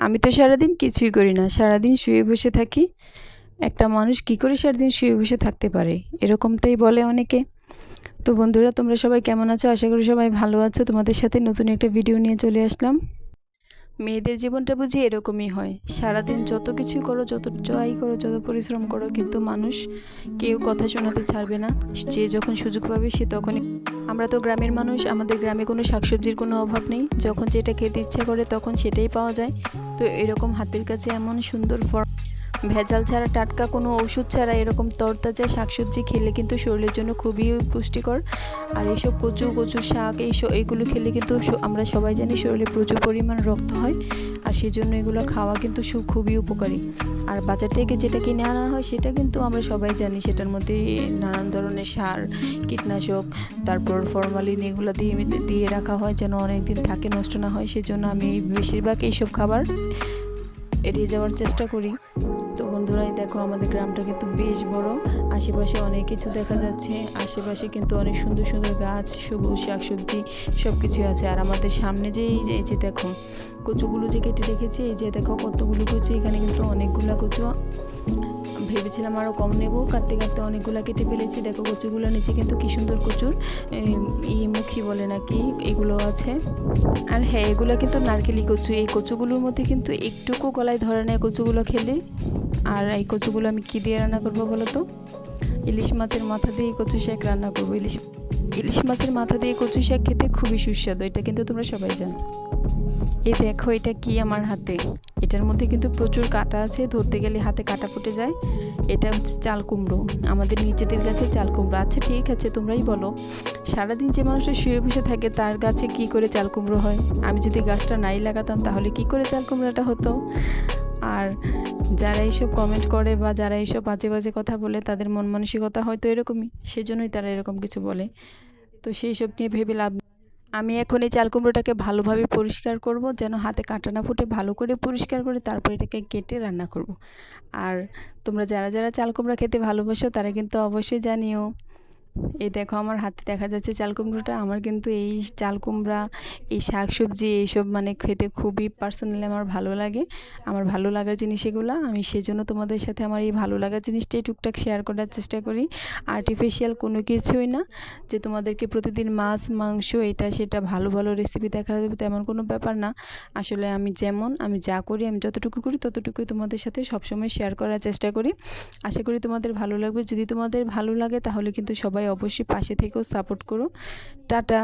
আমি তো সারাদিন কিছুই করি না। সারাদিন শুয়ে বসে থাকি। একটা মানুষ কী করে সারাদিন শুয়ে বসে থাকতে পারে? এরকমটাই বলে অনেকে। তো বন্ধুরা, তোমরা সবাই কেমন আছো? আশা করি সবাই ভালো আছো। তোমাদের সাথে নতুন একটা ভিডিও নিয়ে চলে আসলাম। মেয়েদের জীবনটা বুঝি এরকমই হয়। সারাদিন যত কিছু করো, যত যাই করো, যত পরিশ্রম করো, কিন্তু মানুষ কেউ কথা শোনাতে ছাড়বে না। যে যখন সুযোগ পাবে, সে তখনই আমরা তো গ্রামের মানুষ, আমাদের গ্রামে কোনো শাকসবজির কোনো অভাব নেই। যখন যেটা খেতে ইচ্ছা করে তখন সেটাই পাওয়া যায়। তো এরকম হাতের কাছে এমন সুন্দর ফল, ভেজাল ছাড়া টাটকা কোনো ওষুধ ছাড়া এরকম তরতাজা শাকসবজি খেলে কিন্তু শরীরের জন্য খুবই পুষ্টিকর। আর এইসব কচু কচু শাক, এইসব এইগুলো খেলে কিন্তু আমরা সবাই জানি শরীরে প্রচুর পরিমাণ রক্ত হয়। আর সেই জন্য এগুলো খাওয়া কিন্তু সু খুবই উপকারী। আর বাজার থেকে যেটা কিনে আনা হয় সেটা কিন্তু আমরা সবাই জানি সেটার মধ্যে নানান ধরনের সার, কীটনাশক, তারপর ফরমালিন এগুলো দিয়ে দিয়ে রাখা হয় যেন অনেক দিন থাকে, নষ্ট না হয়। সেজন্য আমি বেশিরভাগ এইসব খাবার এড়িয়ে যাওয়ার চেষ্টা করি। বন্ধুরাই, দেখো আমাদের গ্রামটা কিন্তু বেশ বড়। আশেপাশে অনেক কিছু দেখা যাচ্ছে। আশেপাশে কিন্তু অনেক সুন্দর সুন্দর গাছ, সবুজ শাকসবজি সব কিছুই আছে। আর আমাদের সামনে যে এই যে দেখো, কচুগুলো যে কেটে রেখেছি, এই যে দেখো কতগুলো কচু, এখানে কিন্তু অনেকগুলো কচু। ভেবেছিলাম আরও কম নেব। কাটতে কাটতে অনেকগুলো কেটে ফেলেছি। দেখো কচুগুলো নিচে কিন্তু কি সুন্দর কচুর ই মুখী বলে নাকি এগুলো আছে। আর হ্যাঁ এগুলো কিন্তু নারকেলি কচু। এই কচুগুলোর মধ্যে কিন্তু একটুকু গলায় ধরে নেয় কচুগুলো খেলে। আর এই কচুগুলো আমি কী দিয়ে রান্না করব বলো তো? ইলিশ মাছের মাথা দিয়ে কচু শাক রান্না করব। ইলিশ ইলিশ মাছের মাথা দিয়ে কচু শাক খেতে খুবই সুস্বাদু, এটা কিন্তু তোমরা সবাই জানো। এই দেখো, এটা কি আমার হাতে? এটার মধ্যে কিন্তু প্রচুর কাটা আছে, ধরতে গেলে হাতে কাটা ফুটে যায়। এটা হচ্ছে চাল কুমড়ো, আমাদের নিজেদের গাছে চাল কুমড়ো। আচ্ছা ঠিক আছে, তোমরাই বলো, সারাদিন যে মানুষটা শুয়ে বসে থাকে, তার গাছে কি করে চাল কুমড়ো হয়? আমি যদি গাছটা নাই লাগাতাম, তাহলে কি করে চাল কুমড়োটা হতো? আর যারা এইসব কমেন্ট করে বা যারা এইসব বাজে বাজে কথা বলে, তাদের মন মানসিকতা হয়তো এরকমই। সেজন্যই তারা এরকম কিছু বলে। তো সেই সব নিয়ে ভেবে লাভ আমি এখন এই চাল কুমড়োটাকে ভালোভাবে পরিষ্কার করব, যেন হাতে কাঁটা না ফুটে ভালো করে পরিষ্কার করে তারপর এটাকে কেটে রান্না করব। আর তোমরা যারা যারা চাল কুমড়া খেতে ভালোবাসো, তারা কিন্তু অবশ্যই জানিও এই দেখো আমার হাতে দেখা যাচ্ছে চাল কুমড়োটা। আমার কিন্তু এই চাল কুমড়া, এই শাক সবজি এইসব মানে খেতে খুবই পার্সোনালি আমার ভালো লাগে। আমার ভালো লাগার জিনিস এগুলো। আমি সেজন্য তোমাদের সাথে আমার এই ভালো লাগার জিনিসটাই টুকটাক শেয়ার করার চেষ্টা করি। আর্টিফিশিয়াল কোনো কিছুই না যে তোমাদেরকে প্রতিদিন মাছ, মাংস এটা সেটা ভালো ভালো রেসিপি দেখা যাবে তেমন কোনো ব্যাপার না। আসলে আমি যেমন, আমি যা করি, আমি যতটুকু করি ততটুকুই তোমাদের সাথে সবসময় শেয়ার করার চেষ্টা করি। আশা করি তোমাদের ভালো লাগবে। যদি তোমাদের ভালো লাগে তাহলে কিন্তু সবাই অবশ্যই পাশে থেকেও সাপোর্ট করো। টাটা।